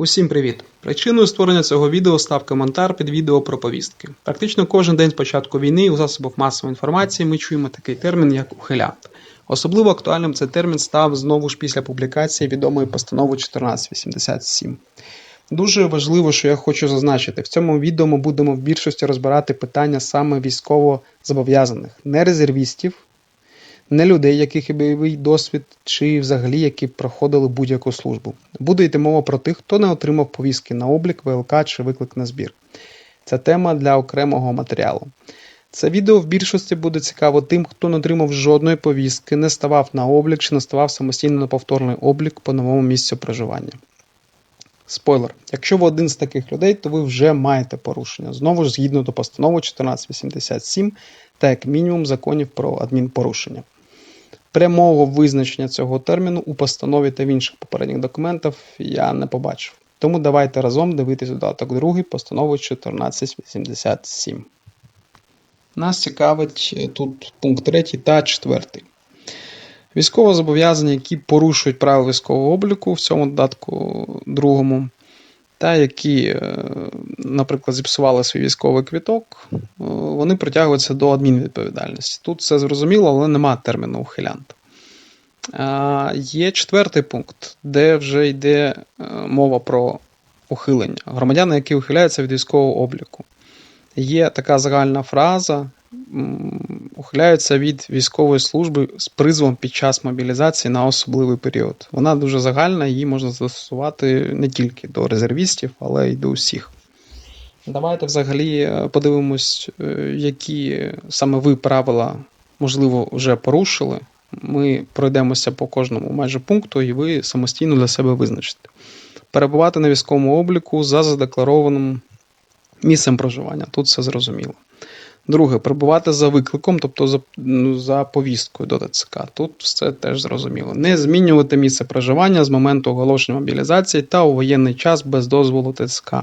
Усім привіт! Причиною створення цього відео став коментар під відео про повістки. Практично кожен день з початку війни у засобах масової інформації ми чуємо такий термін, як ухилянт. Особливо актуальним цей термін став знову ж після публікації відомої постанови 1487. Дуже важливо, що я хочу зазначити, в цьому відео ми будемо в більшості розбирати питання саме військово зобов'язаних, не резервістів, не людей, яких є бойовий досвід, чи взагалі які проходили будь-яку службу. Буде йти мова про тих, хто не отримав повістки на облік, ВЛК чи виклик на збір. Це тема для окремого матеріалу. Це відео в більшості буде цікаво тим, хто не отримав жодної повістки, не ставав на облік чи не ставав самостійно на повторний облік по новому місцю проживання. Спойлер: якщо ви один з таких людей, то ви вже маєте порушення. Знову ж згідно до постанови 1487 та як мінімум законів про адмінпорушення. Прямого визначення цього терміну у постанові та в інших попередніх документах я не побачив. Тому давайте разом дивитись додаток 2 постанови 1487. Нас цікавить е, тут пункт 3 та 4. Військовозобов'язані, які порушують правила військового обліку в цьому додатку другому, та які, е, наприклад, зіпсували свій військовий квіток, е, вони притягуються до адмінвідповідальності. Тут все зрозуміло, але нема терміну ухилянт. А, Є четвертий пункт, де вже йде е, мова про ухилення. Громадяни, які ухиляються від військового обліку. Є така загальна фраза: ухиляються від військової служби з призовом під час мобілізації на особливий період. Вона дуже загальна, її можна застосувати не тільки до резервістів, але й до усіх. Давайте взагалі е, подивимось, е, які саме ви правила, можливо, вже порушили. Ми пройдемося по кожному майже пункту, і ви самостійно для себе визначите. Перебувати на військовому обліку за задекларованим місцем проживання. Тут все зрозуміло. Друге, перебувати за викликом, тобто за, ну, за повісткою до ТЦК. Тут все теж зрозуміло. Не змінювати місце проживання з моменту оголошення мобілізації та у воєнний час без дозволу ТЦК.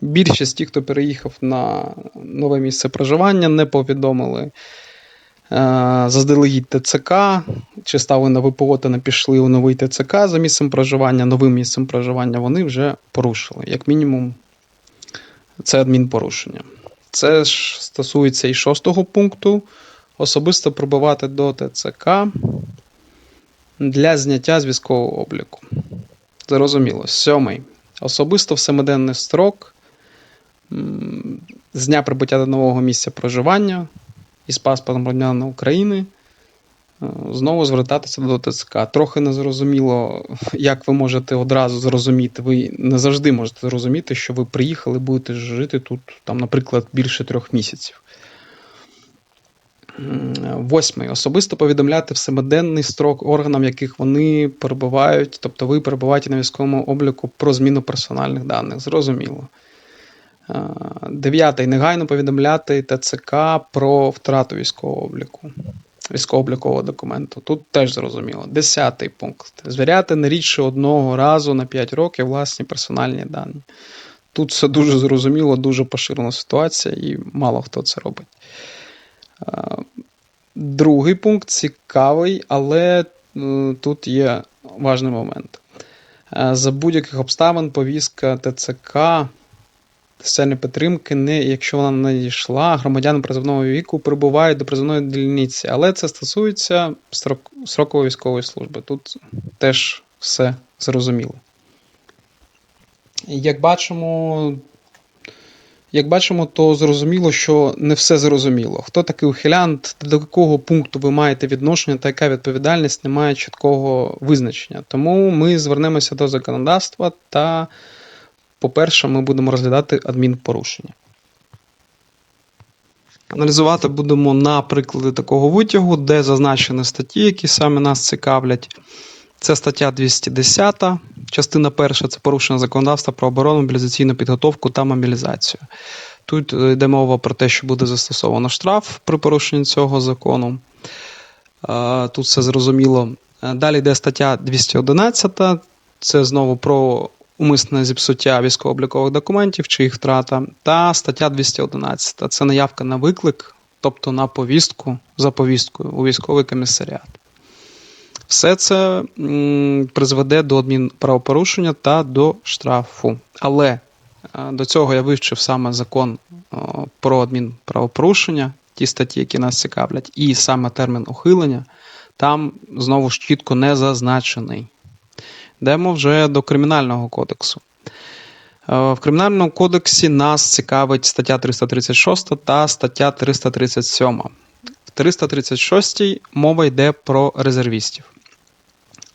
Більшість тих, хто переїхав на нове місце проживання, не повідомили е, заздалегідь ТЦК, чи стали на ВПО та не пішли у новий ТЦК за місцем проживання, новим місцем проживання, вони вже порушили. Як мінімум, це адмінпорушення. Це ж стосується і шостого пункту. Особисто пробивати до ТЦК для зняття з військового обліку. Зрозуміло. Сьомий. Особисто в семиденний строк з дня прибуття до нового місця проживання із паспортом громадянина України знову звертатися до ТЦК. Трохи незрозуміло, як ви можете одразу зрозуміти. Ви не завжди можете зрозуміти, що ви приїхали, будете жити тут, там, наприклад, більше трьох місяців. Восьмий. Особисто повідомляти в строк органам, яких вони перебувають, тобто ви перебуваєте на військовому обліку про зміну персональних даних. Зрозуміло. Е, Дев'ятий. Негайно повідомляти ТЦК про втрату військового обліку. Військово-облікового документу. Тут теж зрозуміло. Десятий пункт. Звіряти не рідше одного разу на 5 років власні персональні дані. Тут все дуже зрозуміло, дуже поширена ситуація, і мало хто це робить. Е, Другий пункт цікавий, але е, тут є важний момент. Е, За будь-яких обставин повістка ТЦК соціальної підтримки, не якщо вона не надійшла, громадяни призовного віку прибувають до призовної дільниці. Але це стосується строк, строкової військової служби. Тут теж все зрозуміло. Як бачимо, як бачимо, то зрозуміло, що не все зрозуміло. Хто такий ухилянт, до якого пункту ви маєте відношення та яка відповідальність, немає чіткого визначення. Тому ми звернемося до законодавства та, по-перше, ми будемо розглядати адмінпорушення. Аналізувати будемо на прикладі такого витягу, де зазначені статті, які саме нас цікавлять. Це стаття 210, частина перша це порушення законодавства про оборону, мобілізаційну підготовку та мобілізацію. Тут е, йде мова про те, що буде застосовано штраф при порушенні цього закону. Е, Тут все зрозуміло. Е, Далі йде стаття 211, це знову про умисне зіпсуття військово-облікових документів чи їх втрата. Та стаття 211 це наявка на виклик, тобто на повістку за повісткою у військовий комісаріат. Все це призведе до адмінправопорушення та до штрафу. Але е, до цього я вивчив саме закон е, про адмінправопорушення, ті статті, які нас цікавлять, і саме термін ухилення там знову ж чітко не зазначений. Йдемо вже до Кримінального кодексу. Е, В Кримінальному кодексі нас цікавить стаття 336 та стаття 337. В 336 мова йде про резервістів.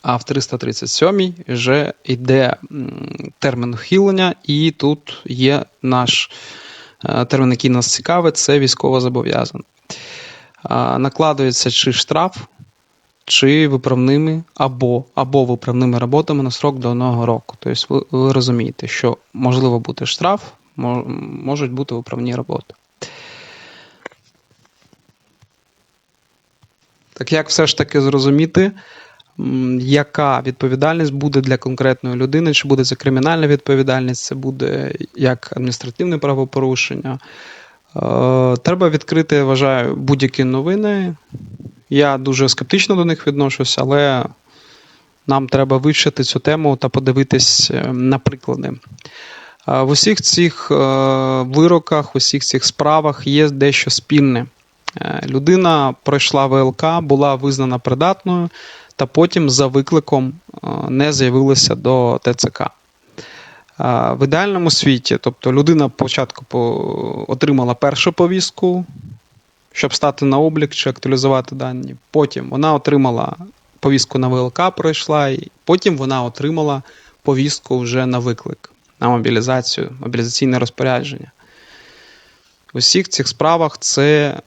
А в 337 вже йде термін ухилення, і тут є наш е, термін, який нас цікавить, це військовозобов'язаний. А, Накладується чи штраф, чи виправними або, або виправними роботами на срок до одного року. Тобто ви, ви розумієте, що можливо бути штраф, мо- можуть бути виправні роботи. Так як все ж таки зрозуміти, яка відповідальність буде для конкретної людини, чи буде це кримінальна відповідальність, це буде як адміністративне правопорушення. Е, Треба відкрити, вважаю, будь-які новини. Я дуже скептично до них відношусь, але нам треба вивчити цю тему та подивитись е, на приклади. Е, В усіх цих е, вироках, в усіх цих справах є дещо спільне. Людина пройшла ВЛК, була визнана придатною, та потім за викликом не з'явилася до ТЦК. В ідеальному світі, тобто людина спочатку отримала першу повістку, щоб стати на облік чи актуалізувати дані. Потім вона отримала повістку на ВЛК, пройшла, і потім вона отримала повістку вже на виклик, на мобілізацію, мобілізаційне розпорядження. У всіх цих справах це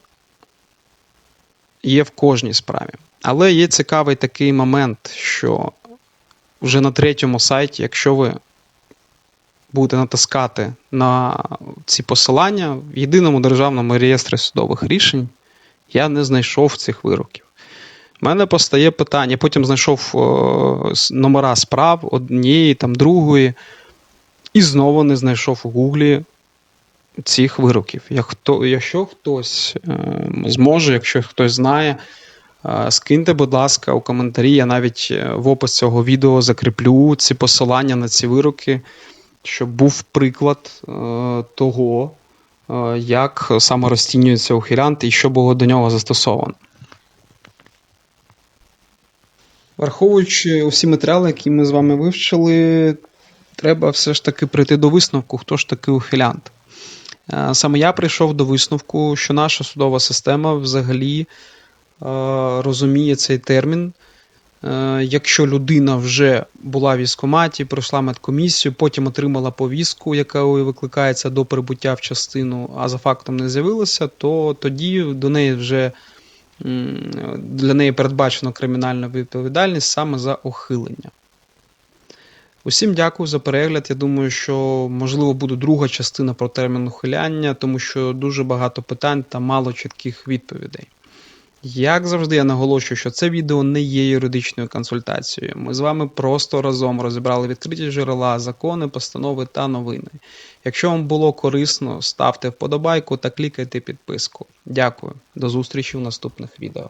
є в кожній справі. Але є цікавий такий момент, що вже на третьому сайті, якщо ви будете натискати на ці посилання, в єдиному державному реєстрі судових рішень я не знайшов цих вироків. У мене постає питання, Я потім знайшов е, номера справ однієї, там другої, і знову не знайшов у Гуглі цих вироків. Як якщо хтось е, зможе, якщо хтось знає, е, скиньте, будь ласка, у коментарі. Я навіть е, в опис цього відео закріплю ці посилання на ці вироки, щоб був приклад е, того, е, як саме розцінюється ухилянт і що було до нього застосовано. Враховуючи усі матеріали, які ми з вами вивчили, треба все ж таки прийти до висновку, хто ж такий ухилянт. Е, Саме я прийшов до висновку, що наша судова система взагалі розуміє цей термін. Е, Якщо людина вже була в військкоматі, пройшла медкомісію, потім отримала повістку, яка викликається до прибуття в частину, а за фактом не з'явилася, то тоді до неї вже для неї передбачено кримінальну відповідальність саме за ухилення. Усім дякую за перегляд. Я думаю, що можливо буде друга частина про термін ухиляння, тому що дуже багато питань та мало чітких відповідей. Як завжди, я наголошую, що це відео не є юридичною консультацією. Ми з вами просто разом розібрали відкриті джерела, закони, постанови та новини. Якщо вам було корисно, ставте вподобайку та клікайте підписку. Дякую. До зустрічі в наступних відео.